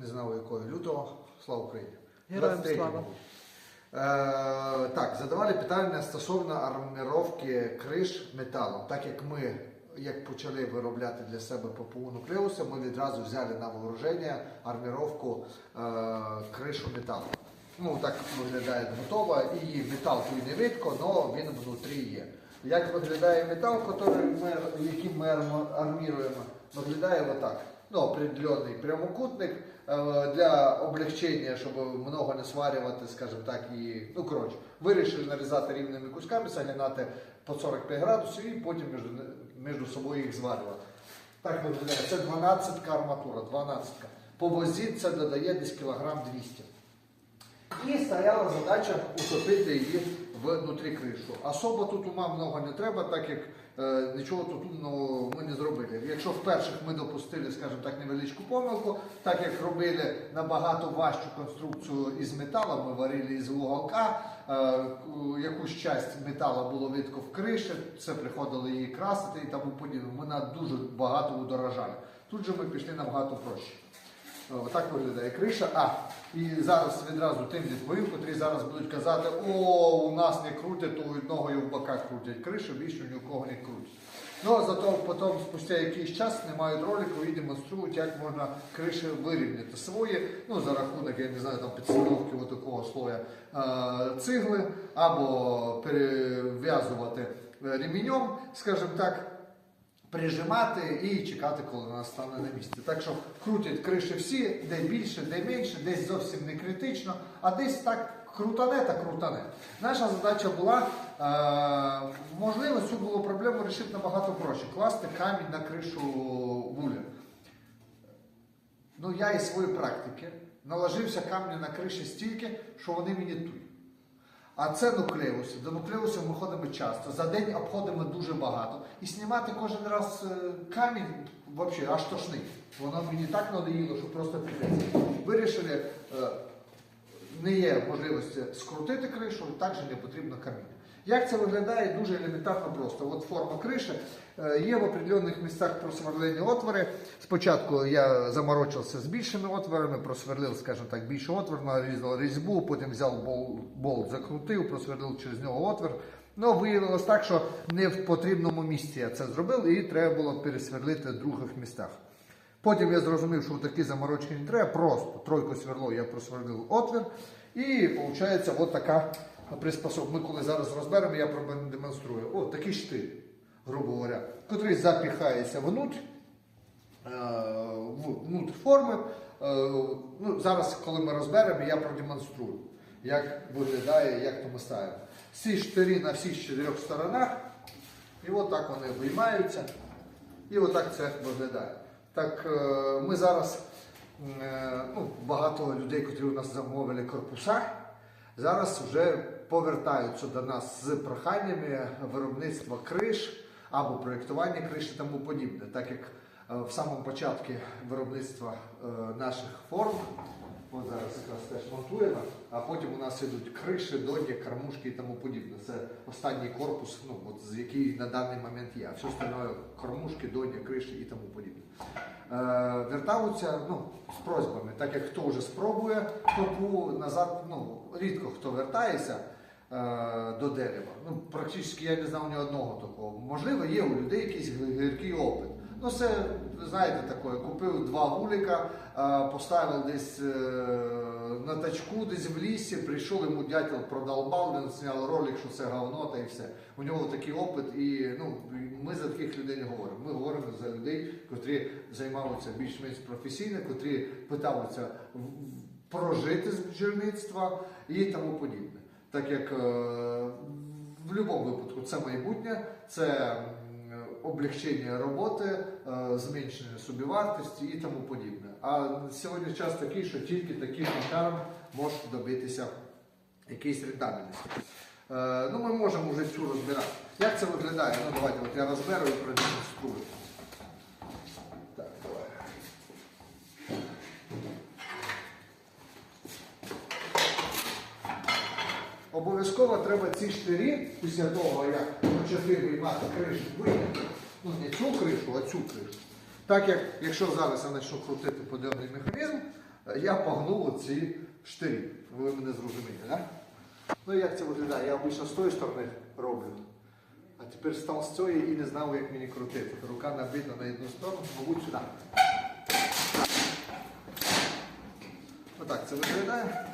Не знав якого лютого. Слава Україні! Героям 23-й, слава. Е, так, задавали питання стосовно арміровки криш металом. Так як ми як почали виробляти для себе ППУ нуклеуса, ми відразу взяли на вооруження арміровку е, кришу металом. Ну, так виглядає готова, і метал тут не видко, але він внутрі є. Як виглядає метал, який ми, яким ми арм- арміруємо? Виглядає отак. Ну, определенний прямокутник е, для облегчення, щоб много не сварювати, скажімо так, і ну коротше, вирішили нарізати рівними кусками, загинати по 45 градусів і потім між, між собою їх зварювати. Так виглядає. Це 12 арматура, 12. По вазі це додає десь кілограм 200. І стояла задача утопити її внутрі кришу. Особо тут ума много не треба, так як нічого тут умного ми не зробили. Якщо вперше ми допустили, скажімо так, невеличку помилку, так як робили набагато важчу конструкцію із металу, ми варили із вуголка, е, якусь часть металу було видко в криші, це приходило її красити і тому подібне. Ми на дуже багато удорожали. Тут же ми пішли набагато проще. Отак виглядає криша. А, і зараз відразу тим відповім, котрі зараз будуть казати, о, у нас не крутять, то у одного і в боках крутять кришу, більше ні у кого не крутять. Ну, а зато потім, спустя якийсь час, знімають ролику і демонструють, як можна криші вирівняти свої, ну, за рахунок, я не знаю, там підстановки такого слоя е, цигли, або перев'язувати е, ремінем, скажімо так прижимати і чекати, коли вона стане на місці. Так що крутять криші всі, де більше, де менше, десь зовсім не критично, а десь так крутане та крутане. Наша задача була, е, можливо, цю було проблему вирішити набагато проще. Класти камінь на кришу вуля. Ну, я із своєї практики наложився камня на криші стільки, що вони мені тують. А це нуклеуси. До нуклеусів ми ходимо часто. За день обходимо дуже багато. І знімати кожен раз е, камінь взагалі аж тошний. Воно мені так надоїло, що просто підеться. Вирішили, е, не є можливості скрутити кришу, також не потрібно каміння. Як це виглядає? Дуже елементарно просто. От форма криші. Е, Є в определених місцях просверлені отвори. Спочатку я заморочився з більшими отворами, просверлив, скажімо так, більший отвор, нарізав різьбу, потім взяв бол- болт, закрутив, просверлив через нього отвір. Ну, виявилось так, що не в потрібному місці я це зробив, і треба було пересверлити в других місцях. Потім я зрозумів, що такі заморочки не треба, просто тройку сверло я просверлив отвір. І виходить от така приспособа. Ми коли зараз розберемо, я продемонструю. О, такий штиль, грубо говоря, котрий запіхається внутрь, е, внутрь форми. Е, Ну, зараз, коли ми розберемо, я продемонструю, як виглядає, як то ми ставимо. Всі штирі на всіх чотирьох сторонах, і от так вони виймаються. І отак це виглядає. Так е, ми зараз ну, багато людей, котрі у нас замовили корпуса, зараз вже повертаються до нас з проханнями виробництва криш або проєктування криш і тому подібне. Так як е, в самому початку виробництва е, наших форм, от зараз якраз теж монтуємо, а потім у нас йдуть криші, доні, кормушки і тому подібне. Це останній корпус, ну, от, з який на даний момент є. Все остальное кормушки, доні, криші і тому подібне. Е, вертаються ну, з просьбами, так як хто вже спробує, топу назад, ну, рідко хто вертається до дерева. Ну, практично я не знав ні одного такого. Можливо, є у людей якийсь гіркий опит. Ну, це, знаєте, таке, купив два вулика, е, поставив десь е, на тачку, десь в лісі, прийшов йому дятел продолбав, він зняв ролик, що це говно та і все. У нього такий опит, і ну, ми за таких людей не говоримо. Ми говоримо за людей, котрі займаються більш-менш професійно, котрі питаються прожити з бджільництва і тому подібне. Так як е, в будь-якому випадку це майбутнє, це облегчення роботи, е, зменшення собівартості і тому подібне. А сьогодні час такий, що тільки таким металом можна добитися якоїсь рентабельності. Е, ну, ми можемо вже цю розбирати. Як це виглядає? Ну, давайте от я розберу і продемонструю. Так, давай. Обов'язково треба ці штирі, після того, як почати виймати кришу, вийняти. Ну, не цю кришу, а цю кришу. Так як, якщо зараз я почну крутити подйомний механізм, я погну оці штирі. Ви мене зрозуміли, так? Ну як це виглядає? Я обично з тої сторони роблю. А тепер став з цієї і не знав, як мені крутити. Рука набита на одну сторону, мабуть, сюди. Отак це виглядає.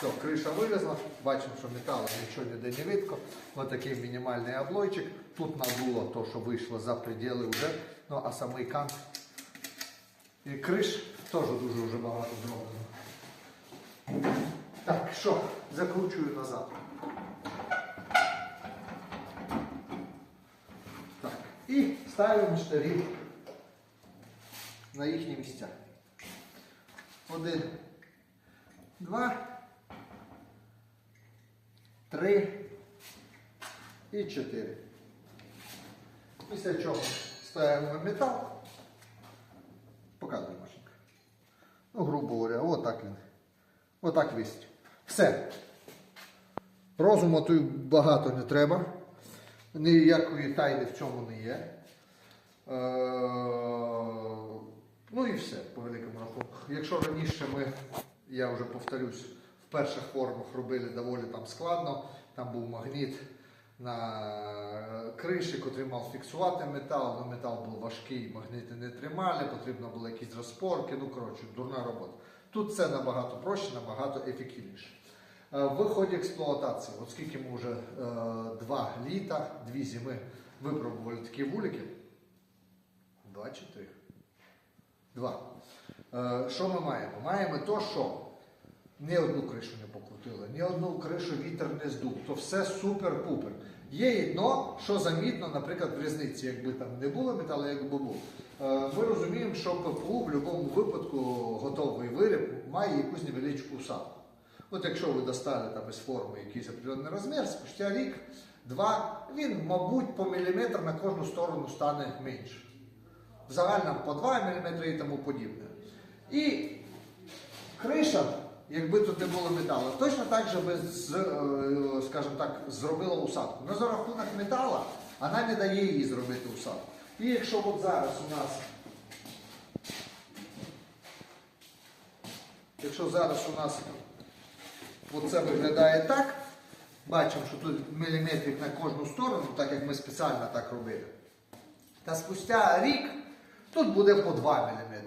Все, криша вилізла, бачимо, що металу нічого ніде не видко. Ось такий мінімальний облойчик. Тут надуло то, що вийшло за пределы вже. Ну а самий кант і криш теж дуже вже багато зроблено. Так, що, закручую назад. Так, і ставимо штирі на їхні місця. Один, два, три і чотири. Після чого ставимо метал. Показує машинка. Ну, грубо говоря, отак він. Отак висить. Все. Розуму тут багато не треба. Ніякої тайни в цьому не є. Е, Ну і все, по великому рахунку. Якщо раніше ми, я вже повторюсь, перших формах робили доволі там складно, там був магніт на криші, котрий мав фіксувати метал, але метал був важкий, магніти не тримали, потрібно було якісь розпорки, ну коротше, дурна робота. Тут це набагато проще, набагато ефективніше. Е, В ході експлуатації, оскільки ми вже е, два літа, дві зими випробували такі вулики, два чи три? Два. Е, Що ми маємо? Маємо то, що ні одну кришу не покрутили, ні одну кришу вітер не здув. То все супер-пупер. Є одно, що замітно, наприклад, в різниці, якби там не було металу, якби був. Е, Ми розуміємо, що ППУ в будь-якому випадку готовий виріб має якусь невеличку усадку. От якщо ви достали там із форми якийсь определений розмір, спустя рік, два, він, мабуть, по міліметр на кожну сторону стане менше. В загальному по 2 мм і тому подібне. І криша, якби тут не було металу, точно так же би, е, скажімо так, зробила усадку. Но за рахунок металу вона не дає їй зробити усадку. І якщо от зараз у нас, якщо зараз у нас оце виглядає так, бачимо, що тут міліметрик на кожну сторону, так як ми спеціально так робили. Та спустя рік тут буде по 2 мм.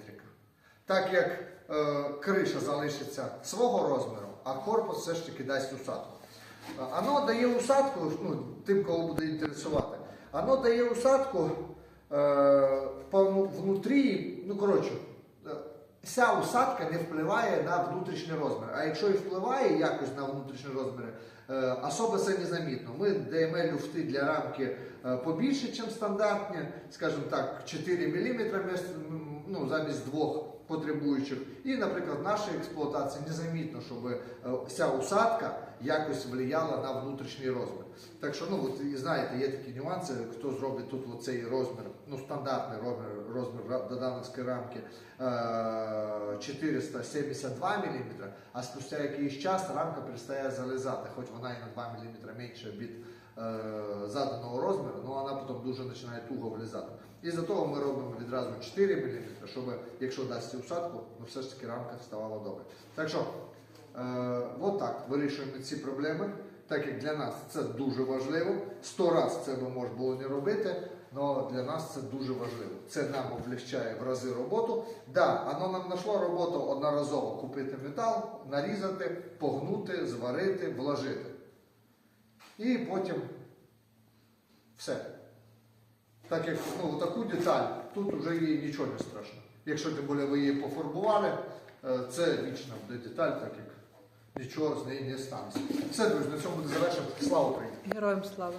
Так як е, криша залишиться свого розміру, а корпус все ж таки дасть усадку. Е, Воно дає усадку, ну, тим, кого буде інтересувати, воно дає усадку е, по- ну, внутрі, ну коротше, е, вся усадка не впливає на внутрішній розмір. А якщо і впливає якось на внутрішні розміри, е, особо це незамітно. Ми даємо люфти для рамки е, побільше, ніж стандартні, скажімо так, 4 мм ну, замість двох потребуючих. І, наприклад, в нашій експлуатації незамітно, щоб е, вся усадка якось впливала на внутрішній розмір. Так що, ну, от, знаєте, є такі нюанси, хто зробить тут оцей розмір, ну, стандартний розмір, розмір ра- додановської рамки е, 472 мм, а спустя якийсь час рамка перестає залізати, хоч вона і на 2 мм менше від е, заданого розміру, але вона потім дуже починає туго влізати. І за того ми робимо відразу 4 мм, щоб, якщо дасть усадку, ну все ж таки рамка ставала добре. Так що, е, от так вирішуємо ці проблеми, так як для нас це дуже важливо. Сто раз це би можна було не робити, але для нас це дуже важливо. Це нам облегчає в рази роботу. Да, воно нам знайшло роботу одноразово купити метал, нарізати, погнути, зварити, вложити. І потім все. Так як ну, таку деталь, тут вже їй нічого не страшно. Якщо тим більше ви її пофарбували, е, це вічна буде деталь, так як нічого з неї не станеться. Все, друзі, на цьому буде завершено. Слава Україні! Героям слава!